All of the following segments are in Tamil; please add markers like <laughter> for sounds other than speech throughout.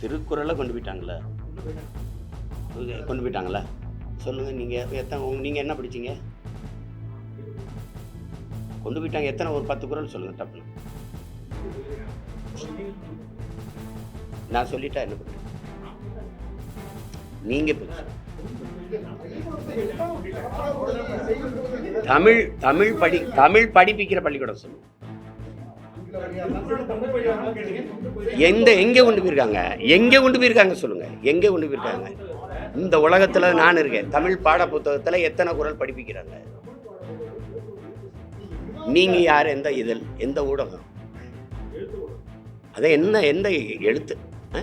திருக்குறளை கொண்டு போயிட்டாங்களே. கொண்டு போயிட்டாங்களா. சொல்லுங்கள் நீங்கள் எத்தனை உங்க- நீங்கள் என்ன படிச்சீங்க? கொண்டு போயிட்டாங்க எத்தனை ஒரு பத்து குரல் சொல்லுங்கள் டப்புன்னு நான் சொல்லிட்டா என்ன பண்ணுறேன் நீங்கள் தமிழ் தமிழ் படி தமிழ் படிப்பிக்கிற பள்ளிக்கூடம் சொல்லுங்கள் எந்த எங்கே கொண்டு போயிருக்காங்க? எங்கே கொண்டு போயிருக்காங்க சொல்லுங்கள் எங்கே கொண்டு போயிருக்காங்க? இந்த உலகத்தில் நான் இருக்கேன். தமிழ் பாட புத்தகத்தில் எத்தனை குரல் படிப்பிக்கிறாங்க? நீங்கள் யார்? எந்த இதழ்? எந்த ஊடகம்? அதை என்ன எந்த எழுத்து? ஆ?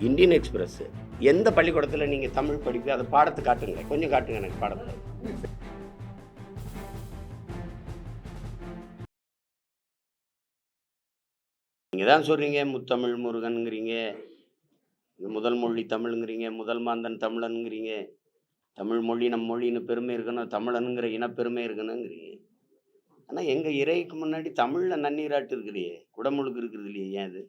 Indian Express. எந்த பள்ளிக்கூடத்தில் நீங்கள் தமிழ் படிப்பு அதை பாடத்தை காட்டுங்க. கொஞ்சம் காட்டுங்க எனக்கு பாடத்தை. நீங்கள் தான் சொல்கிறீங்க முத்தமிழ் முருகனுங்கிறீங்க. இது முதல் மொழி தமிழுங்கிறீங்க முதல் மாந்தன் தமிழனுங்கிறீங்க. தமிழ் மொழி நம் மொழின்னு பெருமை இருக்கணும் தமிழனுங்கிற இனப்பெருமை இருக்கணுங்கிறீங்க ஆனால் எங்கள் இறைக்கு முன்னாடி தமிழில் நன்னீராட்டு இருக்கிறியே குடமுழுக்கு இருக்கிறது இல்லையே ஏன் அது?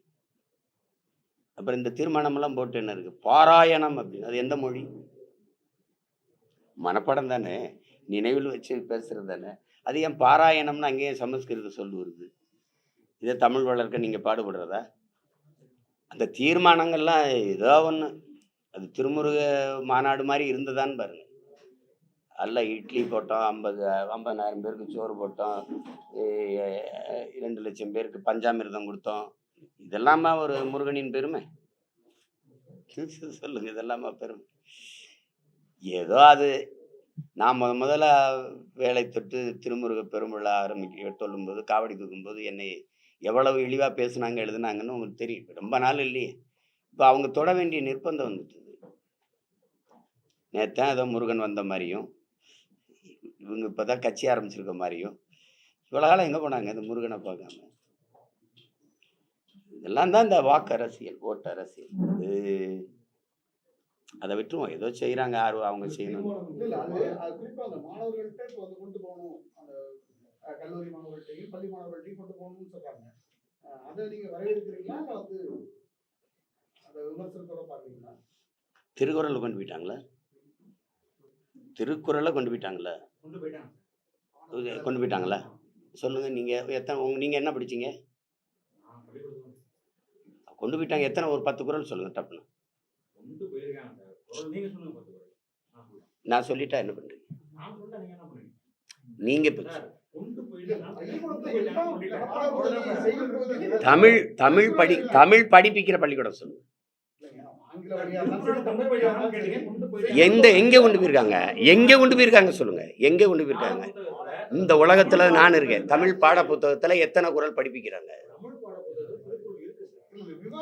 அப்புறம் இந்த தீர்மானமெல்லாம் போட்டு என்ன இருக்குது பாராயணம் அப்படின்னு அது எந்த மொழி? மனப்படம் தானே நினைவில் வச்சு பேசுகிறது தானே. அது ஏன் பாராயணம்னு அங்கேயே சமஸ்கிருத சொல் வருது இதே தமிழ் வளர்க்க நீங்கள் பாடுபடுறதா? அந்த தீர்மானங்கள்லாம் ஏதோ ஒன்று அது திருமுருக மாநாடு மாதிரி இருந்ததான்னு பாருங்கள் அல்ல இட்லி போட்டோம் ஐம்பது ஐம்பதாயிரம் பேருக்கு சோறு போட்டோம் இரண்டு லட்சம் பேருக்கு பஞ்சாமிர்தம் கொடுத்தோம். இதெல்லாமா ஒரு முருகனின் பெருமை? <laughs> சொல்லுங்க இதெல்லாமா பெருமை? ஏதோ அது நான் முத முதல்ல வேலை தொட்டு திருமுருக பெருமிழா ஆரம்பிக்க சொல்லும்போது காவடி தூக்கும்போது என்னை எவ்வளவு இழிவாக பேசுனாங்க எழுதுனாங்கன்னு உங்களுக்கு தெரியும். ரொம்ப நாள் இல்லையே. இப்போ அவங்க தொட வேண்டிய நிர்பந்தம் வந்துட்டுது. நேத்தான் ஏதோ முருகன் வந்த மாதிரியும் இவங்க இப்போ தான் கட்சி ஆரம்பிச்சிருக்க மாதிரியும் இவ்வளோ காலம் எங்கே போனாங்க இந்த முருகனை பார்க்காம? இதெல்லாம் தான் இந்த வாக்கு அரசியல் ஓட்டு அரசியல். இது அதை விட்டுருவோம். ஏதோ செய்கிறாங்க ஆர்வம் அவங்க செய்யணும். அது அது கல்லூரி மாணவர்கள்ட்டையும் பள்ளி மாணவர்கள்ட்டையும் கொண்டு போகணும்னு சொல்றாங்க. அதை நீங்க வரவேற்கிறீங்களா வந்து அந்த விமர்சனத்தோட பாக்குறீங்களா திருக்குறளை கொண்டு போயிட்டாங்களா? திருக்குறளை கொண்டு போயிட்டாங்களா? கொண்டு போயிட்டாங்க. இது கொண்டு போயிட்டாங்களா? சொல்லுங்கள் நீங்கள் எத்தனை உங்க நீங்கள் என்ன படிச்சீங்க? கொண்டு போயிட்டாங்க எத்தனை ஒரு பத்து டப்புன்னு குரல் நீங்க சொல்லுங்க குரல் நான் சொல்லிட்டா என்ன சொல்லிட்டா நீங்க தமிழ் தமிழ் படி தமிழ் படிப்பிக்கிற பள்ளிக்கூடம் சொல்லுங்க எந்த எங்கே கொண்டு போயிருக்காங்க? எங்கே கொண்டு போயிருக்காங்க சொல்லுங்க. எங்கே கொண்டு போயிருக்காங்க? இந்த உலகத்துல நான் இருக்கேன். தமிழ் பாட புத்தகத்துல எத்தனை குறள் படிப்பிக்கிறாங்க?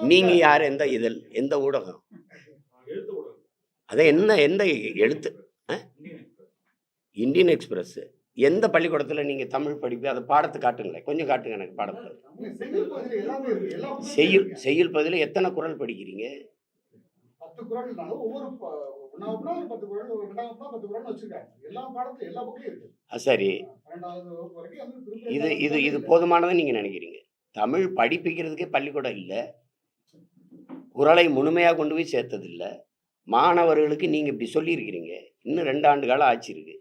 நீங்க யார்? எந்த இதழ்? எந்த ஊடகம்? அதை என்ன எந்த எழுத்து? ஆ? Indian Express. எந்த பள்ளிக்கூடத்தில் நீங்கள் தமிழ் படிப்பு அதை பாடத்தை காட்டுங்களேன். கொஞ்சம் காட்டுங்க எனக்கு பாடத்தை செய்யுள் செய்யுள் பதில் எத்தனை படிக்கிறீங்க? குரல் குரல் ஆ, சரி. இது இது இது போதுமானதுன்னு நீங்கள் நினைக்கிறீங்க. தமிழ் படிப்பிக்கிறதுக்கே பள்ளிக்கூடம் இல்லை. குறளை முழுமையாக கொண்டு போய் சேர்த்ததில்ல. மாணவர்களுக்கு நீங்கள் இப்படி சொல்லியிருக்கிறீங்க. இன்னும் ரெண்டு ஆண்டு காலம் ஆச்சு இருக்கு.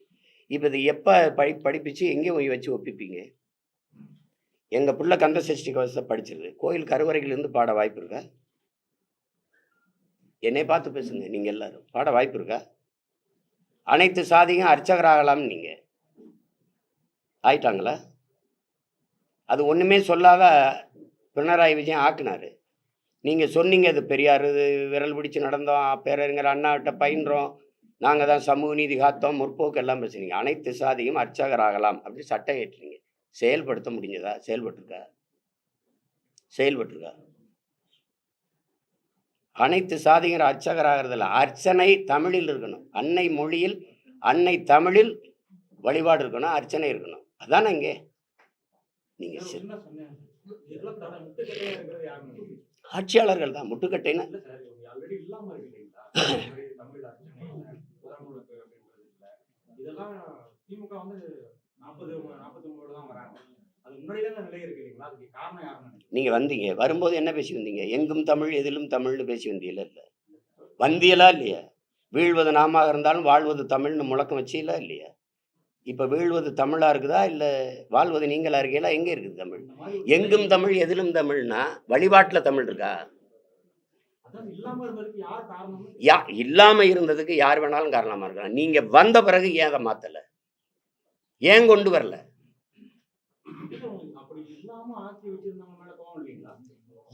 இப்போ இது எப்போ படி படிப்பிச்சு எங்கே போய் வச்சு ஒப்பிப்பீங்க? எங்கள் பிள்ளை கந்த சஷ்டி கவசத்தை படிச்சிருது கோயில் கருவறையிலேருந்து பாட வாய்ப்பு இருக்கா? என்னை பார்த்து பேசுங்க நீங்கள் எல்லாரும். பாட வாய்ப்பு இருக்கா? அனைத்து சாதியும் அர்ச்சகராகலாம்னு நீங்கள் ஆயிட்டாங்களா? அது ஒன்றுமே சொல்லாத பினராயி விஜயன் ஆக்குனாரு. நீங்கள் சொன்னீங்க அது பெரியார் இது விரல் பிடிச்சி நடந்தோம் பேரறிஞர் அண்ணாட்ட பயின்றோம் நாங்கள் தான் சமூக நீதி காத்தோம் முற்போக்கு எல்லாம் பேசுனீங்க அனைத்து சாதியும் அர்ச்சகராகலாம் அப்படி சட்டம் ஏற்றுனீங்க செயல்படுத்த முடிஞ்சதா? செயல்பட்டிருக்கா? செயல்பட்டிருக்கா? அனைத்து சாதிகள் அர்ச்சகராகிறதில்ல. அர்ச்சனை தமிழில் இருக்கணும். அன்னை மொழியில் அன்னை தமிழில் வழிபாடு இருக்கணும் அர்ச்சனை இருக்கணும். அதானே இங்கே? நீங்கள்? ஆட்சியாளர்கள் தான். முட்டுக்கட்டைன்னா? <laughs> புறநூலுக்கு அப்படின்றது இல்ல. இதெல்லாம் திமுக வந்து நாற்பது நாற்பத்தி ஒன்பதுல தான் வராங்க நீங்க வந்தீங்க. வரும்போது என்ன பேசி வந்தீங்க எங்கும் தமிழ் எதிலும் தமிழ்னு பேசி வந்தீங்களா இல்ல. வந்தியலா இல்லையா? வீழ்வது நாம இருந்தாலும் வாழ்வது தமிழ்னு முழக்கம் வச்சீங்களா இல்லையா? இப்ப வீழ்வது தமிழா இருக்குதா? இல்ல வாழ்வது நீங்களா இருக்கீங்களா? எங்க இருக்குது தமிழ்? எங்கும் தமிழ் எதிலும் தமிழ்னா வழிபாட்டுல தமிழ் இருக்கா அதான் இல்லாம இருந்ததுக்கு யார் காரணம்னு யா இல்லாம இருந்ததுக்கு யார் வேணாலும் காரணமா இருக்கலாம். நீங்க வந்த பிறகு ஏன் அதை மாத்தல? ஏன் கொண்டு வரல?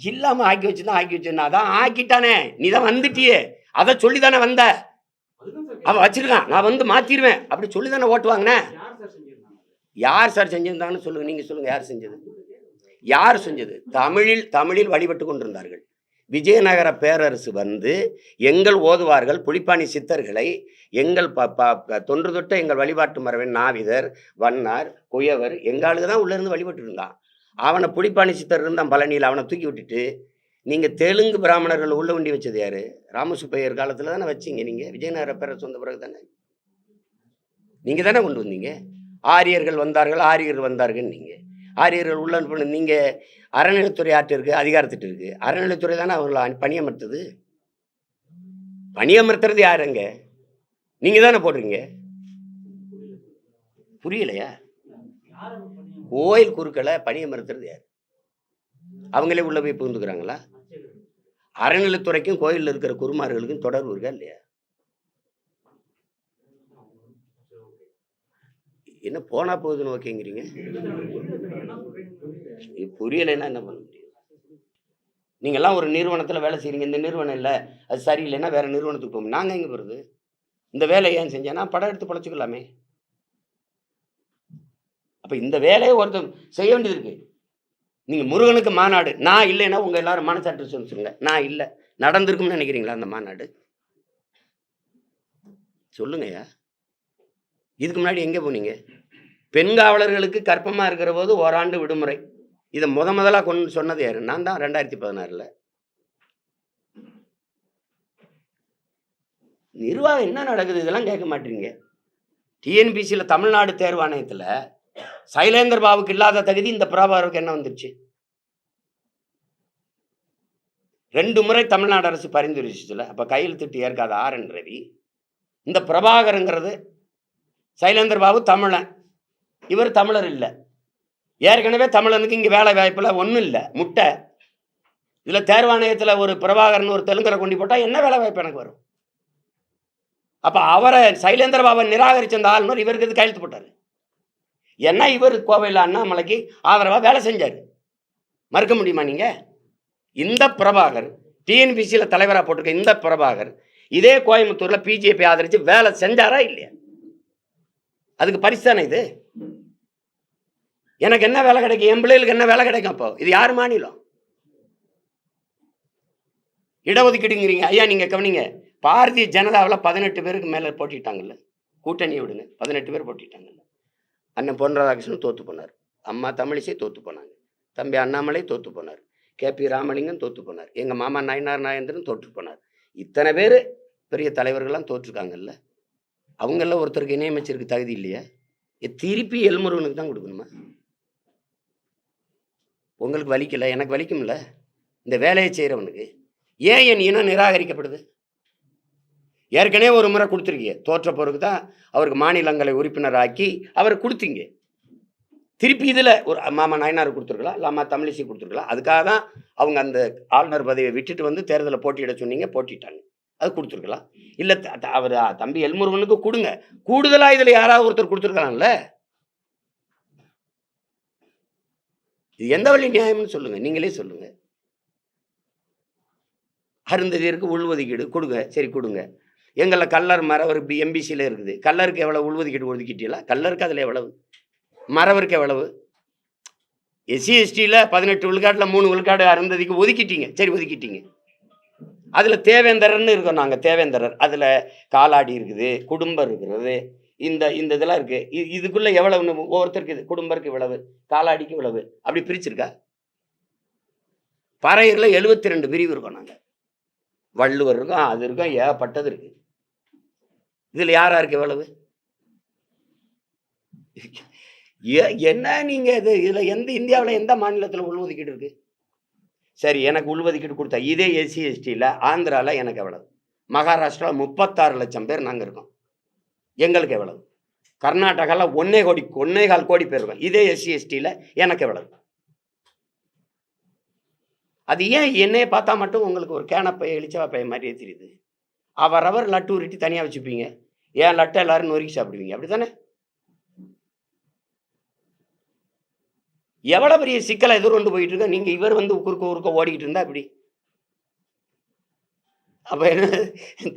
இல்லாம ஆக்கி வச்சுதான் ஆக்கி வச்சிருந்தா அதான் ஆக்கிட்டானே. நீ தான் வந்துட்டியே. அதை சொல்லி தானே வந்த அவன் வச்சிருக்கான். நான் வந்து மாத்திருவேன். அப்படி சொல்லி தானே ஓட்டு வாங்கினேன் யார் சார் செஞ்சிருந்தாங்க? யார் சார் செஞ்சிருந்தாங்கன்னு சொல்லுங்க. நீங்க சொல்லுங்க. யார் செஞ்சது? யார் செஞ்சது? தமிழில் தமிழில் வழிபட்டு கொண்டிருந்தார்கள். விஜயநகர பேரரசு வந்து எங்கள் ஓதுவார்கள் புலிப்பாணி சித்தர்களை எங்கள் ப ப- ப- தொன்று தொட்ட எங்கள் வழிபாட்டு மரபின் நாவிதர் வண்ணார் குயவர் எங்களுக்கு தான் உள்ளேருந்து வழிபட்டு இருந்தான். அவனை புலிப்பாணி சித்தர் இருந்தான் பழனியில். அவனை தூக்கி விட்டுட்டு நீங்கள் தெலுங்கு பிராமணர்கள் உள்ள வண்டி வச்சது யார்? ராமசுப்பையர் காலத்தில் தானே வச்சீங்க நீங்கள் விஜயநகர பேரரசு வந்த பிறகு தானே? நீங்கள் தானே கொண்டு வந்தீங்க? ஆரியர்கள் வந்தார்கள் ஆரியர்கள் வந்தார்கள் நீங்கள் ஆரியர்கள் உள்ள நீங்கள் அறநிலைத்துறை ஆற்று இருக்குது அதிகாரத்திட்டு இருக்குது அறநிலைத்துறை தானே அவங்களை பணியமர்த்தது? பணியமர்த்துறது யாருங்க நீங்கள் தானே போடுறீங்க? புரியலையா? கோயில் குருக்களை பணியமர்த்துறது யார்? அவங்களே உள்ள போய் புகுந்துக்கிறாங்களா? அறநிலைத்துறைக்கும் கோயிலில் இருக்கிற குருமார்களுக்கும் தொடர்பு இருக்கா இல்லையா? என்ன போனா போகுதுன்னு ஓகேங்கிறீங்க? புரியலைன்னா என்ன பண்ண முடியும்? நீங்கள்லாம் ஒரு நிறுவனத்தில் வேலை செய்கிறீங்க இந்த நிறுவனம் இல்லை. அது சரியில்லைன்னா வேற நிறுவனத்துக்கு போகும் நாங்கள் எங்கே போகிறது இந்த வேலையை ஏன் செஞ்சேன்னா படம் எடுத்து பழச்சிக்கலாமே. அப்போ இந்த வேலையை ஒருத்தர் செய்ய வேண்டியது இருக்கு. நீங்கள் முருகனுக்கு மாநாடு. நான் இல்லைன்னா உங்கள் எல்லாரும் மனசாற்று சொல்லுங்க. நான் இல்லை. நடந்திருக்கும்னு நினைக்கிறீங்களா அந்த மாநாடு? சொல்லுங்கய்யா. இதுக்கு முன்னாடி எங்கே போனீங்க? பெண் காவலர்களுக்கு கற்பமாக இருக்கிற போது ஓராண்டு விடுமுறை. இதை முத முதலாக கொண்டு சொன்னது யாரு? நான் தான் ரெண்டாயிரத்தி பதினாறில். நிர்வாகம் என்ன நடக்குது? இதெல்லாம் கேட்க மாட்டீங்க. டிஎன்பிசியில் தமிழ்நாடு தேர்வாணையத்தில் சைலேந்தர் பாபுக்கு இல்லாத தகுதி இந்த பிரபாகருக்கு என்ன வந்துருச்சு? ரெண்டு முறை தமிழ்நாடு அரசு பரிந்துரைச்சுல அப்போ கையெழுத்திட்டு ஏற்காத ஆர் என் ரவி. இந்த பிரபாகருங்கிறது சைலேந்தர் பாபு தமிழன். இவர் தமிழர் இல்லை. ஏற்கனவே தமிழனுக்கு இங்கே வேலை வாய்ப்பில் ஒன்றும் இல்லை. முட்டை. இதில் தேர்வாணையத்தில் ஒரு பிரபாகரன் ஒரு தெலுங்கரை கொண்டு போட்டால் என்ன வேலை வாய்ப்பு எனக்கு வரும்? அப்போ அவரை சைலேந்திர பாபா நிராகரிச்ச அந்த ஆளுநர் இவருக்கு இது கையெழுத்து போட்டார்? ஏன்னா இவர் கோவையில் அண்ணாமலைக்கு ஆதரவாக வேலை செஞ்சார்? மறுக்க முடியுமா நீங்கள் இந்த பிரபாகர் டிஎன்பிசியில் தலைவராக போட்டிருக்க இந்த பிரபாகர் இதே கோயம்புத்தூரில் பிஜேபி ஆதரித்து வேலை செஞ்சாரா இல்லையா? அதுக்கு பரிசு தானே இது? எனக்கு என்ன வேலை கிடைக்கும்? என் பிள்ளைகளுக்கு என்ன வேலை கிடைக்கும் அப்போ? இது யார் மாநிலம்? இடஒதுக்கீடுங்கிறீங்க. ஐயா நீங்கள் கவனிங்க. பாரதிய ஜனதாவில் பதினெட்டு பேருக்கு மேலே போட்டிட்டாங்கல்ல. கூட்டணியை விடுங்க. பதினெட்டு பேர் போட்டிட்டாங்கல்ல. அண்ணன் பொன் ராதாகிருஷ்ணன் தோத்து போனார். அம்மா தமிழிசை தோத்து போனாங்க. தம்பி அண்ணாமலை தோத்து போனார். கே பி ராமலிங்கம் தோத்து போனார். எங்கள் மாமா நயனார் நாயந்திரன் தோற்று போனார். இத்தனை பேர் பெரிய தலைவர்கள்லாம் தோற்றுருக்காங்கல்ல. அவங்கள ஒருத்தருக்கு இணையமைச்சருக்கு தகுதி இல்லையா? திருப்பி எல்முருகனுக்கு தான் கொடுக்கணுமா? உங்களுக்கு வலிக்கல? எனக்கு வலிக்கும்ல? இந்த வேலையை செய்கிறவனுக்கு ஏன் என் இனம் நிராகரிக்கப்படுது? ஏற்கனவே ஒரு முறை கொடுத்துருக்கீங்க தோற்ற பிறகு தான் அவருக்கு மாநிலங்களை உறுப்பினராக்கி அவர் கொடுத்தீங்க. திருப்பி இதில் ஒரு மாமா நயனார் கொடுத்துருக்கலாம் இல்லை அம்மா தமிழிசை கொடுத்துருக்கலாம். அதுக்காக தான் அவங்க அந்த ஆளுநர் பதவியை விட்டுட்டு வந்து தேர்தலில் போட்டியிட சொன்னீங்க போட்டிட்டாங்க அது கொடுத்துருக்கலாம். இல்லை அவர் தம்பி எல்முருகனுக்கு கொடுங்க. கூடுதலாக இதில் யாராவது ஒருத்தர் கொடுத்துருக்கலாம்ல? இது எந்த வழி நியாயம்னு சொல்லுங்க. நீங்களே சொல்லுங்க. அருந்ததியருக்கு உள்ஒதுக்கீடு கொடுங்க. சரி கொடுங்க. எங்களில் கல்லர் மரவருக்கு இப்படி எம்பிசியில் இருக்குது. கல்லருக்கு எவ்வளவு உள்ஒதுக்கீடு ஒதுக்கிட்டீங்களா? கல்லருக்கு அதில் எவ்வளவு? மரவருக்கு எவ்வளவு? எஸ்சி எஸ்டியில் பதினெட்டு விழுக்காட்டில் மூணு விழுக்காடு அருந்ததிக்கு ஒதுக்கிட்டீங்க. சரி ஒதுக்கிட்டீங்க. அதில் தேவேந்தரர்னு இருக்கோம் நாங்கள் தேவேந்தரர். அதில் காலாடி இருக்குது குடும்பம் இருக்கிறது இந்த இந்த இதெல்லாம் இருக்குது இது இதுக்குள்ளே எவ்வளவுன்னு ஒவ்வொருத்தருக்கு இது குடும்பருக்கு இவ்வளவு காலாடிக்கு இவ்வளவு அப்படி பிரிச்சிருக்கா? பறையரில் எழுபத்தி ரெண்டு பிரிவு இருக்கோம் நாங்கள் வள்ளுவர் இருக்கும் அது இருக்கும் ஏகப்பட்டது இருக்கு. இதில் யார் யாருக்கு எவ்வளவு ஏ- என்ன நீங்கள் இது இதில் எந்த இந்தியாவில் எந்த மாநிலத்தில் உள்ஒதுக்கீடு இருக்குது சரி எனக்கு உள்ஒதுக்கீடு கொடுத்தா இதே எஸ்சி எஸ்டியில் ஆந்திராவில் எனக்கு எவ்வளவு? மகாராஷ்டிராவில் முப்பத்தாறு லட்சம் பேர் நாங்கள் இருக்கோம். எங்களுக்கு எவ்வளவு? கர்நாடகாவில் ஒன்னே கோடி ஒன்னே கால் கோடி பேர் இருக்கும். இதே எஸ்சி எஸ்டியில் எனக்கு எவ்வளவு? அது ஏன் என்னையே பார்த்தா மட்டும் உங்களுக்கு ஒரு கேனப்பைய எலிச்சவா பைய மாதிரியே தெரியுது? அவரவர் லட்டு உருட்டி தனியாக வச்சுப்பீங்க. ஏன் லட்டை எல்லாரும் நொறுக்கி சாப்பிடுவீங்க? அப்படி தானே எவ்வளோ பெரிய சிக்கலை எதிர்கொண்டு போயிட்டு இருக்க நீங்கள் இவர் வந்து குறுக்க குறுக்க ஓடிக்கிட்டு இருந்தா இப்படி அப்போ என்ன?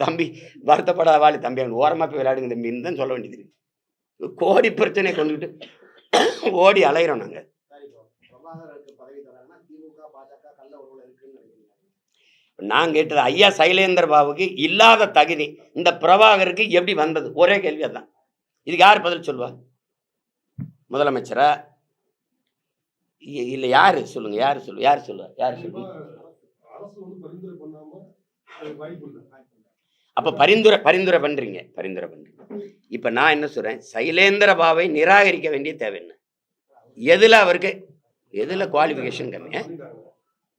தம்பி வருத்தப்படாத வாழி தம்பி. அவன் ஓரமாக போய் விளையாடுங்க தம்பின்னு தான் சொல்ல வேண்டியது கோடி பிரச்சனையை கொண்டுக்கிட்டு ஓடி அலைகிறோம் நாங்கள் நான் கேட்டது ஐயா சைலேந்திர பாபுக்கு இல்லாத தகுதி இந்த பிரபாகருக்கு எப்படி வந்தது? ஒரே கேள்வி அதான் இதுக்கு யார் பதில் சொல்வா முதலமைச்சரா? இல்ல யாரு? சொல்லுங்க யாரு சொல்லு யார் சொல்லுவா யார் இல்லை. அப்ப பரிந்துரை பரிந்துரை பண்றீங்க பரிந்துரை பண்றீங்க. இப்ப நான் என்ன சொல்றேன்? சைலேந்திர பாபை நிராகரிக்க வேண்டிய தேவை என்ன? எதுல அவருக்கு எதுல குவாலிஃபிகேஷன் கம்மி ஆ? பண்ணிட்டாங்க.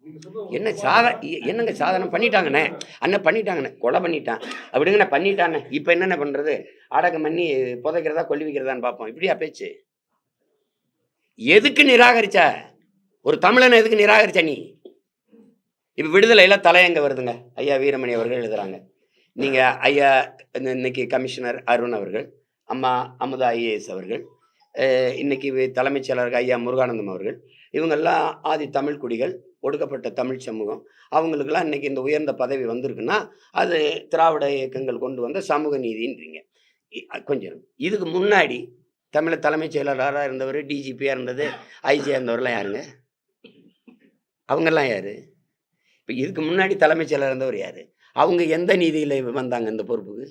நீங்க சொல்ற என்ன சாத என்னங்க சாதனை பண்ணிட்டாங்கண்ணே? அண்ணன் பண்ணிட்டாங்கண்ணே கொலை பண்ணிட்டான். அப்படிங்கண்ணே பண்ணிட்டானே? இப்போ என்னென்ன பண்ணுறது அடக்கம் பண்ணி புதைக்கிறதா கொல்லி வைக்கிறதான்னு பார்ப்போம். இப்படியா பேச்சு? எதுக்கு நிராகரிச்ச? ஒரு தமிழனை எதுக்கு நிராகரிச்ச நீ? இப்போ விடுதலையில் தலையங்க வருதுங்க? ஐயா வீரமணி அவர்கள் எழுதுறாங்க. நீங்கள் ஐயா இந்த இன்னைக்கு கமிஷனர் அருண் அவர்கள் அம்மா அமுதா ஐஏஎஸ் அவர்கள் இன்னைக்கு தலைமைச் செயலர் ஐயா முருகானந்தம் அவர்கள் இவங்கெல்லாம் ஆதி தமிழ் குடிகள் ஒடுக்கப்பட்ட தமிழ் சமூகம். அவங்களுக்கெல்லாம் இன்னைக்கு இந்த உயர்ந்த பதவி வந்திருக்குன்னா அது திராவிட இயக்கங்கள் கொண்டு வந்த சமூக நீதின்றீங்க. கொஞ்சம் இதுக்கு முன்னாடி தமிழ் தலைமைச் செயலாளராக இருந்தவர் டிஜிபியாக இருந்தது ஐஜியாக இருந்தவர்லாம் யாருங்க? அவங்கெல்லாம் யார்? இப்போ இதுக்கு முன்னாடி தலைமைச் செயலர் இருந்தவர் யார்? அவங்க எந்த நீதியில் வந்தாங்க இந்த பொறுப்புக்கு?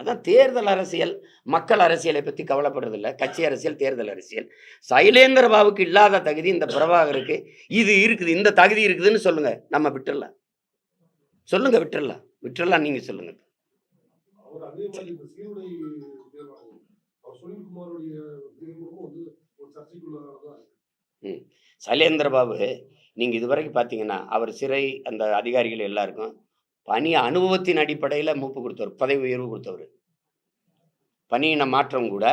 அதான் தேர்தல் அரசியல் மக்கள் அரசியலை பற்றி கவலைப்படுறதில்ல. கட்சி அரசியல் தேர்தல் அரசியல். சைலேந்திர பாபுக்கு இல்லாத தகுதி இந்த பிரபாகருக்கு. இது இருக்குது இந்த தகுதி இருக்குதுன்னு சொல்லுங்கள் நம்ம விட்டுடலாம் சொல்லுங்கள் விட்டுறலாம். விட்டுடலாம் நீங்கள் சொல்லுங்கள் அவர் அதே மாதிரி இந்த சீருடை தேர்வாகும் அவர் சுனில்குமாருடைய தேர்வும் வந்து ஒரு சர்ச்சைக்குள்ளதான் சைலேந்திர பாபு நீங்க இதுவரைக்கும் பார்த்தீங்கன்னா அவர் சிறை அந்த அதிகாரிகள் எல்லாருக்கும் பணி அனுபவத்தின் அடிப்படையில் மூப்பு கொடுத்தவர் பதவி உயர்வு கொடுத்தவர். பணியின மாற்றம் கூட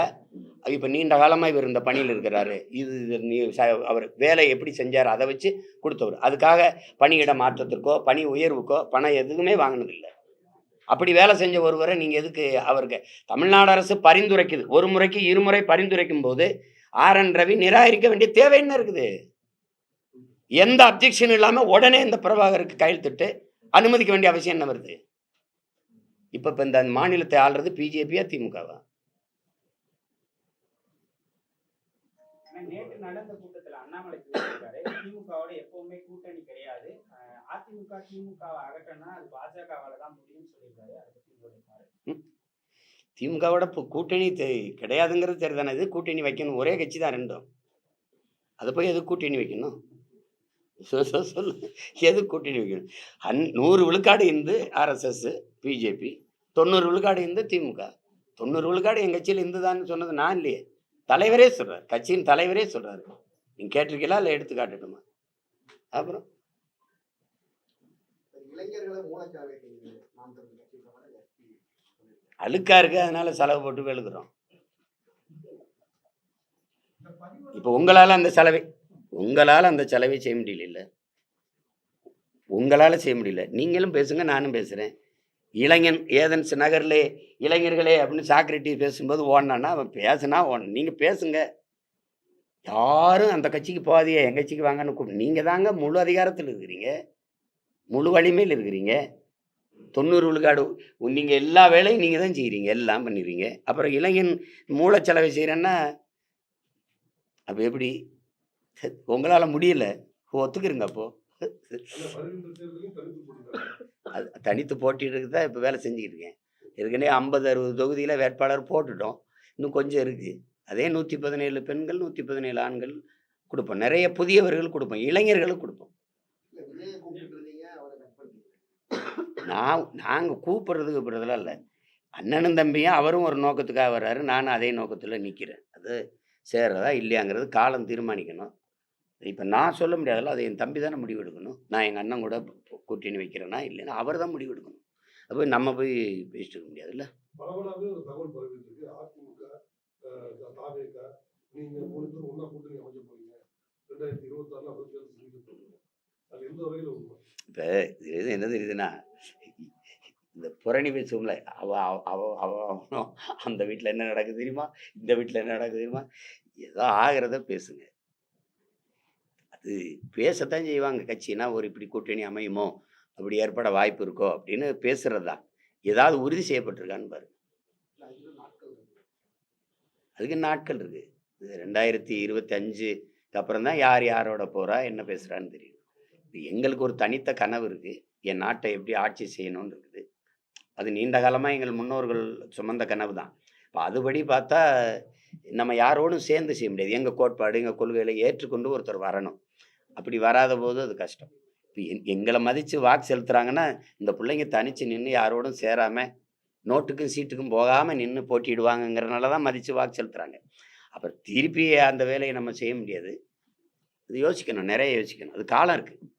இப்போ நீண்ட காலமாக இவர் இந்த பணியில் இருக்கிறாரு. இது இது அவர் வேலை எப்படி செஞ்சார் அதை வச்சு கொடுத்தவர். அதுக்காக பணியிட மாற்றத்திற்கோ பணி உயர்வுக்கோ பணம் எதுவுமே வாங்கினதில்லை. அப்படி வேலை செஞ்ச ஒருவரை நீங்கள் எதுக்கு அவருக்கு? தமிழ்நாடு அரசு பரிந்துரைக்குது. ஒரு முறைக்கு இருமுறை பரிந்துரைக்கும் போது ஆர் என் ரவி நிராகரிக்க வேண்டிய தேவை என்ன இருக்குது? எந்த அப்ஜெக்ஷன் இல்லாமல் உடனே இந்த பிரபாகருக்கு கையெழுத்திட்டு அனுமதிக்க வேண்டிய அவசியம் என்ன வருது? இப்போ இப்போ இந்த மாநிலத்தை ஆள்றது பிஜேபியா திமுகவா? நேற்று நடந்த கூட்டத்தில் அண்ணாமலை திமுகவோட எப்பவுமே கூட்டணி கிடையாது. அதிமுக திமுகவை அகற்றனா அது பாஜகவால தான் முடியும்னு சொல்லியிருக்காரு. அதை பத்தி உங்களுடைய திமுகவோட இப்போ கூட்டணி தெ- கிடையாதுங்கிறது சரிதானே. இது கூட்டணி வைக்கணும்? ஒரே கட்சி தான் ரெண்டும். அதை போய் எது கூட்டணி வைக்கணும்? சொ- சொ- சொல்லு எது கூட்டணி வைக்கணும்? அந் நூறு விழுக்காடு இருந்து ஆர்எஸ்எஸ் பிஜேபி தொண்ணூறு விழுக்காடு இருந்து திமுக. தொண்ணூறு விழுக்காடு என் கட்சியில் இருந்துதான்னு சொன்னது நான் இல்லையே. தலைவரே சொல்கிறார் கட்சியின் தலைவரே சொல்கிறாரு நீங்கள் கேட்டிருக்கீங்களா? இல்லை எடுத்து காட்டட்டுமா அப்புறம்? இளைஞர்களை மூலச்சாவை செய்யுது நாம் தமிழ் கட்சி அழுக்கா இருக்கு அதனால செலவு போட்டு வெளுக்கிறோம். இப்போ உங்களால் அந்த செலவை உங்களால் அந்த செலவை செய்ய முடியல. இல்ல உங்களால் செய்ய முடியல. நீங்களும் பேசுங்க நானும் பேசுகிறேன் இளைஞன் ஏதன்ஸ் நகர்லே இளைஞர்களே அப்படின்னு சாக்ரட்டி பேசும்போது ஓடனானா அவன் பேசுனா ஓட நீங்கள் பேசுங்க. யாரும் அந்த கட்சிக்கு போகாதீங்க என் கட்சிக்கு வாங்கன்னு கூப்பிட்டு நீங்கள் தாங்க முழு அதிகாரத்தில் இருக்கிறீங்க. முழு வலிமையில் இருக்கிறீங்க. தொண்ணூறு விழுக்காடு நீங்கள் எல்லா வேலையும் நீங்கள் தான் செய்கிறீங்க எல்லாம் பண்ணிடுறீங்க. அப்புறம் இளைஞன் மூளைச்சலவை செய்கிறேன்னா அப்போ எப்படி? உங்களால் முடியல. ஒத்துக்கிறீங்க அப்போ. அது தனித்து போட்டிட்டு தான் இப்போ வேலை செஞ்சுக்கிட்டு இருக்கேன். ஏற்கனவே ஐம்பது அறுபது தொகுதியில் வேட்பாளர் போட்டுட்டோம். இன்னும் கொஞ்சம் இருக்குது அதே நூற்றி பதினேழு பெண்கள் நூற்றி பதினேழு ஆண்கள் கொடுப்போம். நிறைய புதியவர்கள் கொடுப்போம். இளைஞர்களுக்கு கொடுப்போம் இல்ல விஜயை கூப்பிட்டு இருந்தீங்க அவரை கட் பண்ணிட்டீங்க நான் நாங்கள் கூப்பிட்றதுக்கு கூப்பிட்றதுலாம் இல்லை அண்ணனும் தம்பியும் அவரும் ஒரு நோக்கத்துக்காக வர்றாரு நானும் அதே நோக்கத்தில் நிற்கிறேன் அது சேர்றதா இல்லையாங்கிறது காலம் தீர்மானிக்கணும் இப்போ நான் சொல்ல முடியாதல்ல அது என் தம்பி தானே முடிவு எடுக்கணும் நான் எங்கள் அண்ணன் கூட கூட்டின்னு வைக்கிறேன்னா இல்லைன்னா அவர் தான் முடிவு எடுக்கணும் அப்போ நம்ம போய் பேசிட்டு இருக்க முடியாதுல்ல பரவலாகவே கூட்டணி அமைக்க போறீங்க ரெண்டாயிரத்தி இப்போ இது என்ன தெரியுதுன்னா இந்த புரணி பேசுவோம்ல அவ அவ- அவ அவ அவனும் அந்த வீட்டில் என்ன நடக்குது தெரியுமா? இந்த வீட்டில் என்ன நடக்குது தெரியுமா? ஏதோ ஆகிறத பேசுங்க. அது பேசத்தான் செய்வாங்க. கட்சினா ஒரு இப்படி கூட்டணி அமையுமோ அப்படி ஏற்பட வாய்ப்பு இருக்கோ அப்படின்னு பேசுறது தான் ஏதாவது உறுதி செய்யப்பட்டிருக்கான்னு பாரு. அதுக்கு நாட்கள் இருக்கு. அதுக்கு நாட்கள் இருக்கு. இது ரெண்டாயிரத்தி இருபத்தி அப்புறம் தான் யார் யாரோட போறா என்ன பேசுறான்னு தெரியும். எங்களுக்கு ஒரு தனித்த கனவு இருக்குது என் நாட்டை எப்படி ஆட்சி செய்யணும்னு இருக்குது அது நீண்ட காலமாக எங்கள் முன்னோர்கள் சுமந்த கனவு தான். இப்போ அதுபடி பார்த்தா நம்ம யாரோடும் சேர்ந்து செய்ய முடியாது. எங்கள் கோட்பாடு எங்கள் கொள்கைகளை ஏற்றுக்கொண்டு ஒருத்தர் வரணும். அப்படி வராத போது அது கஷ்டம். இப்போ எங் எங்களை மதித்து வாக்கு செலுத்துகிறாங்கன்னா இந்த பிள்ளைங்க தனித்து நின்று யாரோடும் சேராமல் நோட்டுக்கும் சீட்டுக்கும் போகாமல் நின்று போட்டிடுவாங்கங்கிறனால தான் மதித்து வாக்கு செலுத்துகிறாங்க அப்புறம் திருப்பி அந்த வேலையை நம்ம செய்ய முடியாது. இது யோசிக்கணும் நிறைய யோசிக்கணும். அது காலம் இருக்குது